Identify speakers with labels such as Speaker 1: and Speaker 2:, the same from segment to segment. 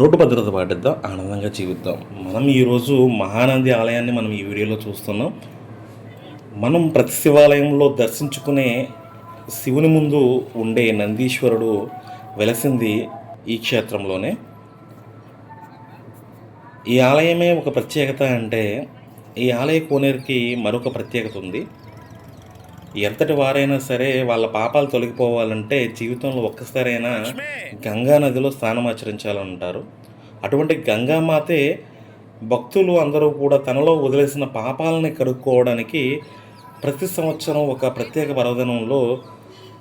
Speaker 1: Road భద్రత పాటిద్దాం ఆనందంగా జీవిద్దాం. మనం ఈరోజు మహానంది ఆలయాన్ని మనం ఈ వీడియోలో చూస్తున్నాం. మనం ప్రతి శివాలయంలో దర్శించుకునే శివుని ముందు ఉండే నందీశ్వరుడు వెలసింది ఈ క్షేత్రంలోనే. ఈ ఆలయమే ఒక ప్రత్యేకత అంటే ఈ ఆలయ కోనేరుకి మరొక ప్రత్యేకత ఉంది. ఎంతటి వారైనా సరే వాళ్ళ పాపాలు తొలగిపోవాలంటే జీవితంలో ఒక్కసారైనా గంగా నదిలో స్నానం ఆచరించాలంటారు. అటువంటి గంగామాతే భక్తులు అందరూ కూడా తనలో వదిలేసిన పాపాలని కడుక్కోవడానికి ప్రతి సంవత్సరం ఒక ప్రత్యేక పర్వదనంలో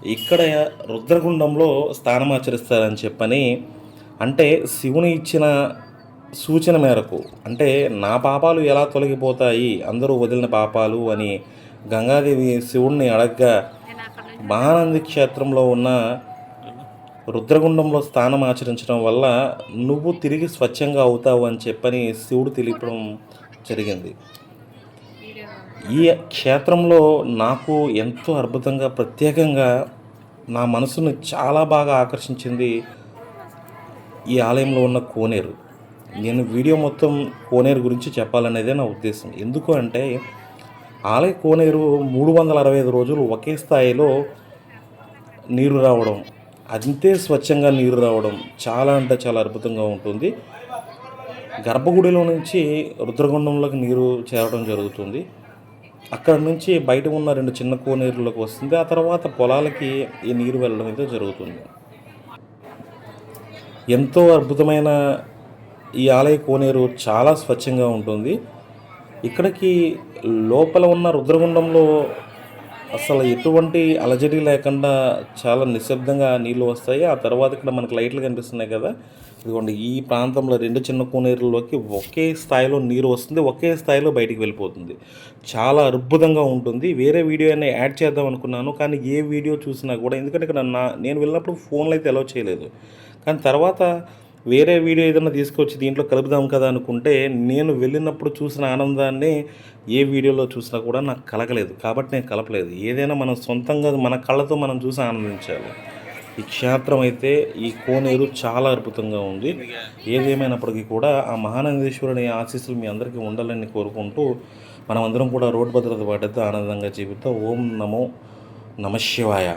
Speaker 1: ఇక్కడ రుద్రగుండంలో స్నానం ఆచరిస్తారని చెప్పని అంటే శివుని ఇచ్చిన సూచన మేరకు అంటే నా పాపాలు ఎలా తొలగిపోతాయి అందరూ వదిలిన పాపాలు అని గంగాదేవి శివుణ్ణి అడగ్గా మహానంది క్షేత్రంలో ఉన్న రుద్రగుండంలో స్థానం ఆచరించడం వల్ల నువ్వు తిరిగి స్వచ్ఛంగా అవుతావు అని చెప్పని శివుడు తెలియడం జరిగింది. ఈ క్షేత్రంలో నాకు ఎంతో అద్భుతంగా ప్రత్యేకంగా నా మనసును చాలా బాగా ఆకర్షించింది ఈ ఆలయంలో ఉన్న కోనేరు. నేను వీడియో మొత్తం కోనేరు గురించి చెప్పాలనేదే నా ఉద్దేశం. ఎందుకు అంటే ఆలయ కోనేరు మూడు వందల అరవై ఐదు రోజులు ఒకే స్థాయిలో నీరు రావడం అంతే స్వచ్ఛంగా నీరు రావడం చాలా అంటే చాలా అద్భుతంగా ఉంటుంది. గర్భగుడిలో నుంచి రుద్రగుండంలోకి నీరు చేరడం జరుగుతుంది. అక్కడ నుంచి బయట ఉన్న రెండు చిన్న కోనేరులకు వస్తుంది. ఆ తర్వాత పొలాలకి ఈ నీరు వెళ్ళడం అయితే జరుగుతుంది. ఎంతో అద్భుతమైన ఈ ఆలయ కోనేరు చాలా స్వచ్ఛంగా ఉంటుంది. ఇక్కడికి లోపల ఉన్న రుద్రగుండంలో అసలు ఎటువంటి అలజడి లేకుండా చాలా నిశ్శబ్దంగా నీళ్ళు వస్తాయి. ఆ తర్వాత ఇక్కడ మనకు లైట్లు కనిపిస్తున్నాయి కదా. ఇదిగోండి ఈ ప్రాంతంలో రెండు చిన్న కోనేరులోకి ఒకే స్థాయిలో నీరు వస్తుంది ఒకే స్థాయిలో బయటికి వెళ్ళిపోతుంది. చాలా అద్భుతంగా ఉంటుంది. వేరే వీడియో అయినా యాడ్ చేద్దాం అనుకున్నాను కానీ ఏ వీడియో చూసినా కూడా ఎందుకంటే ఇక్కడ నా నేను వెళ్ళినప్పుడు ఫోన్లు అయితే అలౌ చేయలేదు. కానీ తర్వాత వేరే వీడియో ఏదైనా తీసుకొచ్చి దీంట్లో కలుపుదాం కదా అనుకుంటే నేను వెళ్ళినప్పుడు చూసిన ఆనందాన్ని ఏ వీడియోలో చూసినా కూడా నాకు కలగలేదు. కాబట్టి నేను కలపలేదు. ఏదైనా మనం సొంతంగా మన కళ్ళతో మనం చూసి ఆనందించాలి. ఈ క్షేత్రం అయితే ఈ కోనేరు చాలా అద్భుతంగా ఉంది. ఏదేమైనప్పటికీ కూడా ఆ మహానందేశ్వరుని ఆశీస్సులు మీ అందరికీ ఉండాలని కోరుకుంటూ మనమందరం కూడా రోడ్డు భద్రత పడ్డతో ఆనందంగా జీవితం ఓం నమో నమశివాయ